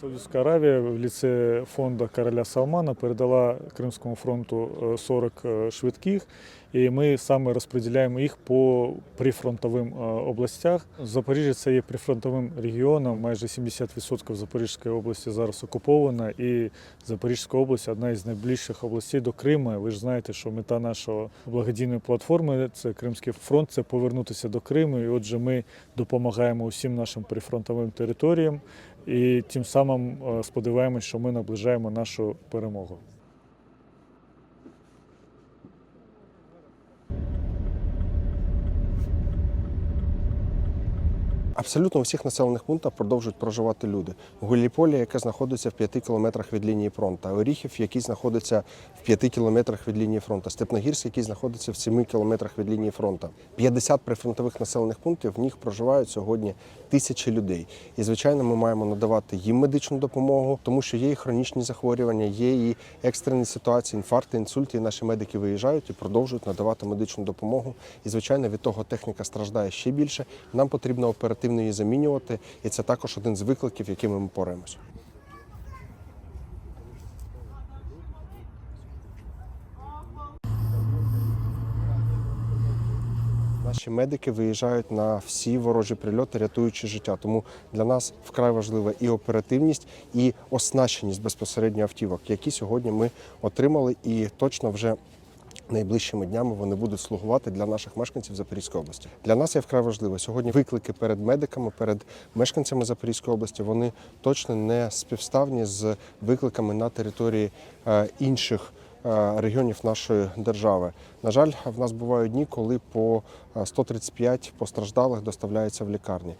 Саудівська Аравія в ліце фонду короля Салмана передала Кримському фронту е, 40 е, швидких, і ми саме розподіляємо їх по прифронтовим е, областях. Запоріжжя це є прифронтовим регіоном. Майже 70% Запорізької області зараз окупована, і Запорізька область одна із найближчих областей до Криму. Ви ж знаєте, що мета нашої благодійної платформи це Кримський фронт, це повернутися до Криму. І отже, ми допомагаємо усім нашим прифронтовим територіям. І тим самим е, сподіваємось, що ми наближаємо нашу перемогу. Абсолютно у всіх населених пунктах продовжують проживати люди. Гуліполі, яке знаходиться в 5 кілометрах від лінії фронту, Оріхів, який знаходиться в 5 кілометрах від лінії фронту, Степногірськ, який знаходиться в 7 кілометрах від лінії фронту. 50 прифронтових населених пунктів, в них проживають сьогодні тисячі людей. І, звичайно, ми маємо надавати їм медичну допомогу, тому що є і хронічні захворювання, є і екстрені ситуації, інфаркти, інсульти. І наші медики виїжджають і продовжують надавати медичну допомогу. І, звичайно, від того техніка страждає ще більше. Нам потрібно оперативно її замінювати, і це також один з викликів, якими ми пораємося. Наші медики виїжджають на всі ворожі прильоти, рятуючи життя. Тому для нас вкрай важлива і оперативність, і оснащеність безпосередньо автівок, які сьогодні ми отримали, і точно вже найближчими днями вони будуть слугувати для наших мешканців Запорізької області. Для нас є вкрай важливо сьогодні. Виклики перед медиками, перед мешканцями Запорізької області вони точно не співставні з викликами на території е, інших е, регіонів нашої держави. На жаль, в нас бувають дні, коли по е, 135 постраждалих доставляються в лікарні.